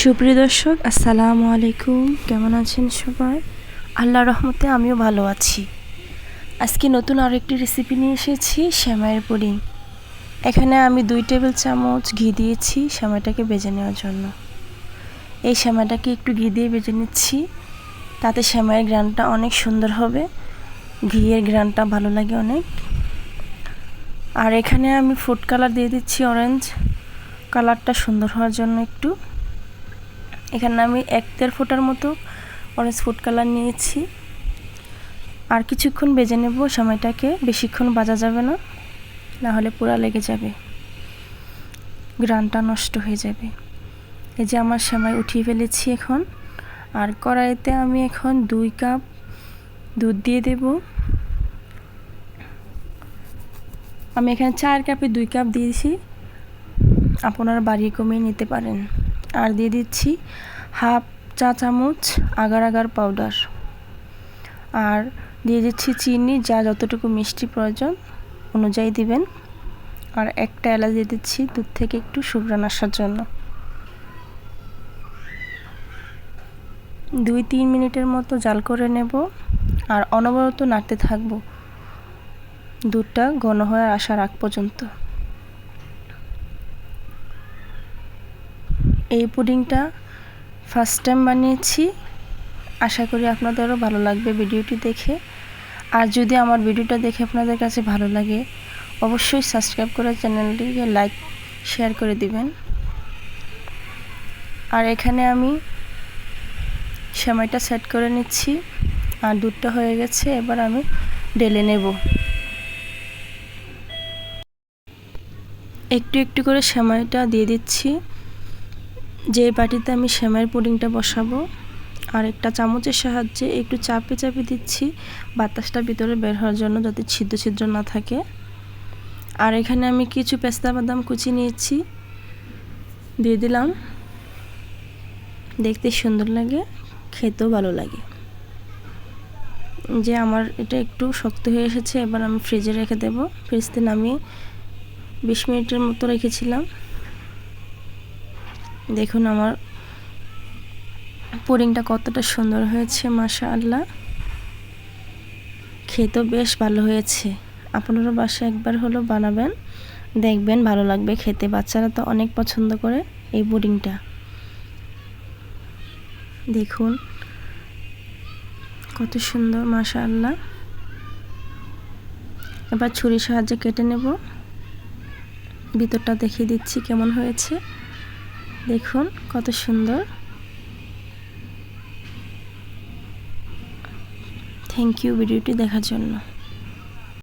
সুপ্রিয় দর্শক, আসসালামু আলাইকুম। কেমন আছেন সবাই? আল্লাহ রহমতে আমিও ভালো আছি। আজকে নতুন আরেকটি রেসিপি নিয়ে এসেছি, শ্যামাইয়ের পুডিং। এখানে আমি দুই টেবিল চামচ ঘি দিয়েছি শ্যামাইটাকে বেজে নেওয়ার জন্য। এই শ্যামাইটাকে একটু ঘি দিয়ে বেজে নিচ্ছি। তাতে শ্যামাইয়ের গ্রানটা অনেক সুন্দর হবে। ঘিয়ের গ্রানটা ভালো লাগে অনেক। আর এখানে আমি ফুড কালার দিয়ে দিচ্ছি অরেঞ্জ কালারটা সুন্দর হওয়ার জন্য একটু। এখানে আমি এক দেড় ফুটার মতো অরেঞ্জ ফুড কালার নিয়েছি। আর কিছুক্ষণ বেজে নেব, সময়টাকে বেশিক্ষণ বাজা যাবে না না হলে পুরা লেগে যাবে। গ্রানটা নষ্ট হয়ে যাবে। এই যে আমার সেমাই উঠিয়ে ফেলেছি এখন। আর কড়াইতে আমি এখন দুই কাপ দুধ দিয়ে দেব। আমি এখানে চার কাপে দুই কাপ দিয়েছি। আপনারা বাড়িয়ে কমিয়ে নিতে পারেন। আর দিয়ে দিচ্ছি হাফ চা চামচ আগার আগার পাউডার। আর দিয়ে দিচ্ছি চিনি, যা যতটুকু মিষ্টি প্রয়োজন অনুযায়ী দিবেন। আর একটা এলাচ দিয়ে দিচ্ছি দুধ থেকে একটু শুভ্রান আসার জন্য। দুই তিন মিনিটের মতো জাল করে নেব। আর অনবরত নাড়তে থাকব। দুধটা ঘন হয়ে আসার আগ পর্যন্ত। এই পুডিংটা ফার্স্ট টাইম বানিয়েছি। আশা করি আপনাদেরও ভালো লাগবে ভিডিওটি দেখে। আর যদি আমার ভিডিওটা দেখে আপনাদের কাছে ভালো লাগে, অবশ্যই সাবস্ক্রাইব করে চ্যানেলটিকে লাইক শেয়ার করে দিবেন। আর এখানে আমি সেমাইটা সেট করে নিচ্ছি। আর দুধটা হয়ে গেছে, এবার আমি ডেলে নেব। একটু একটু করে সেমাইটা দিয়ে দিচ্ছি। যে বাটিতে আমি সেমাইয়ের পুডিংটা বসাবো আর একটা চামচের সাহায্যে একটু চাপে চাপে দিচ্ছি, বাতাসটা ভিতরে বের হওয়ার জন্য যাতে ছিদ্র ছিদ্র না থাকে। আর এখানে আমি কিছু পেস্তা বাদাম কুচি নিয়েছি, দিয়ে দিলাম। দেখতে সুন্দর লাগে, খেতেও ভালো লাগে। যে আমার এটা একটু শক্ত হয়ে এসেছে, এবার আমি ফ্রিজে রেখে দেবো। ফ্রিজতে নামিয়ে বিশ মিনিটের মতো রেখেছিলাম। দেখুন আমার পুডিংটা কতটা সুন্দর হয়েছে মাশা আল্লাহ খেতেও বেশ ভালো হয়েছে। আপনারও বাসায় একবার হলো বানাবেন, দেখবেন ভালো লাগবে খেতে। বাচ্চারা তো অনেক পছন্দ করে এই পুডিংটা। দেখুন, কত সুন্দর মাশা আল্লাহ এবার ছুরির সাহায্যে কেটে নেব। ভিতরটা দেখিয়ে দিচ্ছি কেমন হয়েছে। দেখুন কত সুন্দর। থ্যাংক ইউ ভিডিওটি দেখার জন্য।